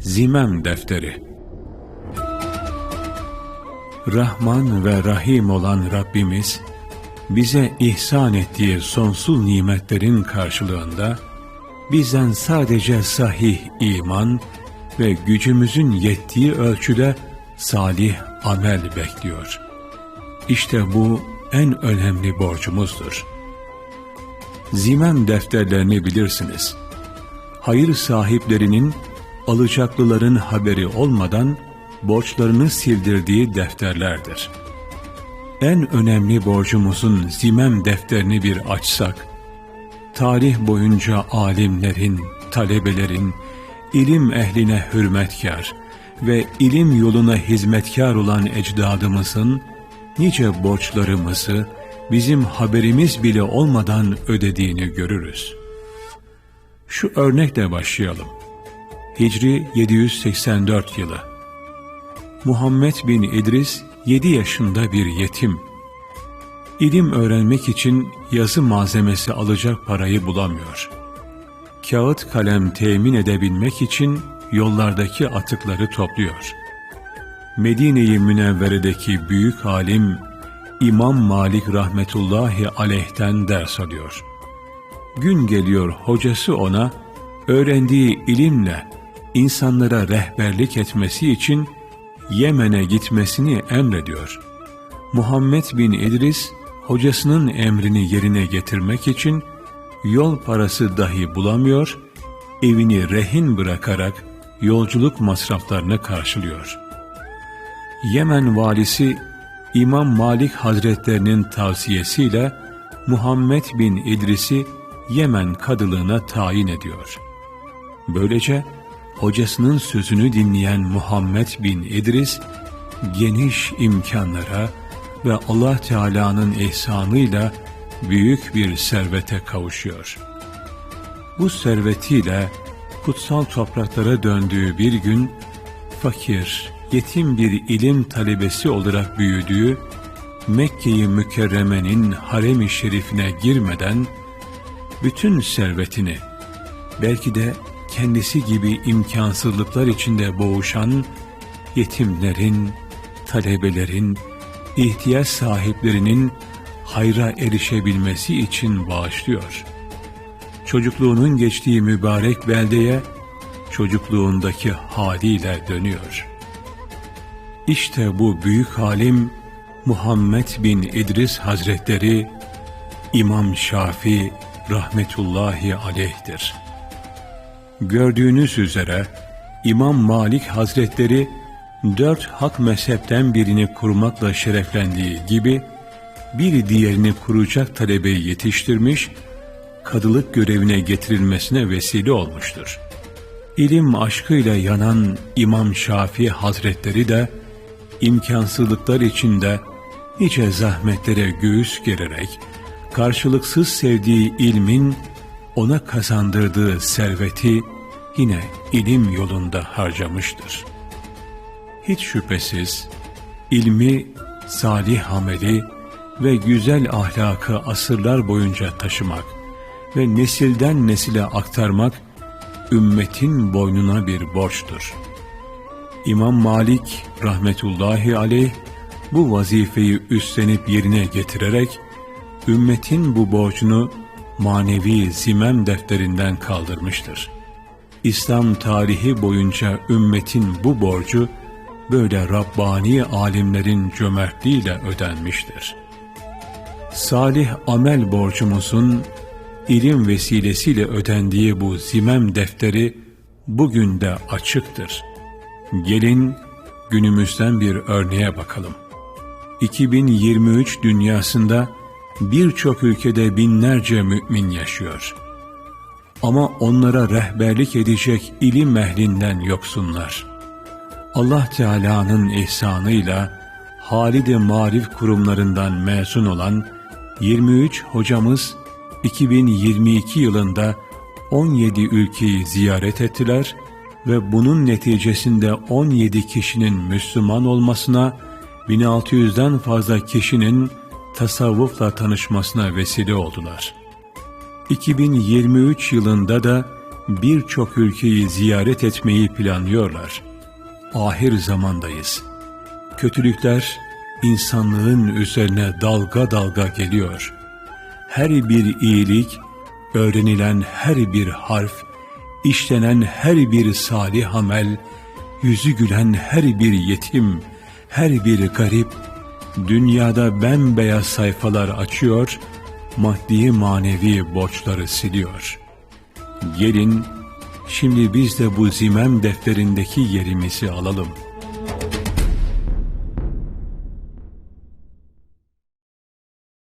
Zimem Defteri Rahman ve Rahim olan Rabbimiz, bize ihsan ettiği sonsuz nimetlerin karşılığında, bizden sadece sahih iman ve gücümüzün yettiği ölçüde salih amel bekliyor. İşte bu en önemli borcumuzdur. Zimem defterlerini bilirsiniz. Hayır sahiplerinin alacaklıların haberi olmadan borçlarını sildirdiği defterlerdir. En önemli borcumuzun zimem defterini bir açsak, tarih boyunca alimlerin, talebelerin, ilim ehline hürmetkar ve ilim yoluna hizmetkar olan ecdadımızın nice borçlarımızı bizim haberimiz bile olmadan ödediğini görürüz. Şu örnekle başlayalım. Hicri 784 yılı. Muhammed bin İdris 7 yaşında bir yetim. İlim öğrenmek için yazı malzemesi alacak parayı bulamıyor. Kağıt kalem temin edebilmek için yollardaki atıkları topluyor. Medine-i Münevvere'deki büyük alim İmam Malik rahmetullahi aleyhten ders alıyor. Gün geliyor hocası ona öğrendiği ilimle insanlara rehberlik etmesi için Yemen'e gitmesini emrediyor. Muhammed bin İdris hocasının emrini yerine getirmek için yol parası dahi bulamıyor, evini rehin bırakarak yolculuk masraflarını karşılıyor. Yemen valisi İmam Malik Hazretlerinin tavsiyesiyle Muhammed bin İdris'i Yemen kadılığına tayin ediyor. Böylece hocasının sözünü dinleyen Muhammed bin İdris geniş imkanlara ve Allah Teala'nın ihsanıyla büyük bir servete kavuşuyor. Bu servetiyle kutsal topraklara döndüğü bir gün fakir, yetim bir ilim talebesi olarak büyüdüğü Mekke-i Mükerreme'nin harem-i şerifine girmeden bütün servetini belki de kendisi gibi imkansızlıklar içinde boğuşan yetimlerin, talebelerin, ihtiyaç sahiplerinin hayra erişebilmesi için bağışlıyor. Çocukluğunun geçtiği mübarek beldeye çocukluğundaki haliyle dönüyor. İşte bu büyük halim Muhammed bin İdris Hazretleri İmam Şafi rahmetullahi aleyhtir. Gördüğünüz üzere İmam Malik Hazretleri dört hak mezhepten birini kurmakla şereflendiği gibi bir diğerini kuracak talebeyi yetiştirmiş, kadılık görevine getirilmesine vesile olmuştur. İlim aşkıyla yanan İmam Şafii Hazretleri de imkansızlıklar içinde nice zahmetlere göğüs gererek karşılıksız sevdiği ilmin ona kazandırdığı serveti yine ilim yolunda harcamıştır. Hiç şüphesiz ilmi, salih ameli ve güzel ahlakı asırlar boyunca taşımak ve nesilden nesile aktarmak ümmetin boynuna bir borçtur. İmam Malik rahmetullahi aleyh bu vazifeyi üstlenip yerine getirerek ümmetin bu borcunu manevi zimem defterinden kaldırmıştır. İslam tarihi boyunca ümmetin bu borcu böyle Rabbani alimlerin cömertliğiyle ödenmiştir. Salih amel borcumuzun ilim vesilesiyle ödendiği bu zimem defteri bugün de açıktır. Gelin günümüzden bir örneğe bakalım. 2023 dünyasında birçok ülkede binlerce mümin yaşıyor. Ama onlara rehberlik edecek ilim ehlinden yoksunlar. Allah Teala'nın ihsanıyla Halid-i Marif kurumlarından mezun olan 23 hocamız 2022 yılında 17 ülkeyi ziyaret ettiler ve bunun neticesinde 17 kişinin Müslüman olmasına, 1600'den fazla kişinin tasavvufla tanışmasına vesile oldular. 2023 yılında da birçok ülkeyi ziyaret etmeyi planlıyorlar. Ahir zamandayız. Kötülükler insanlığın üzerine dalga dalga geliyor. Her bir iyilik, öğrenilen her bir harf, işlenen her bir salih amel, yüzü gülen her bir yetim, her bir garip, dünyada bembeyaz sayfalar açıyor, maddi manevi borçları siliyor. Gelin, şimdi biz de bu zimem defterindeki yerimizi alalım.''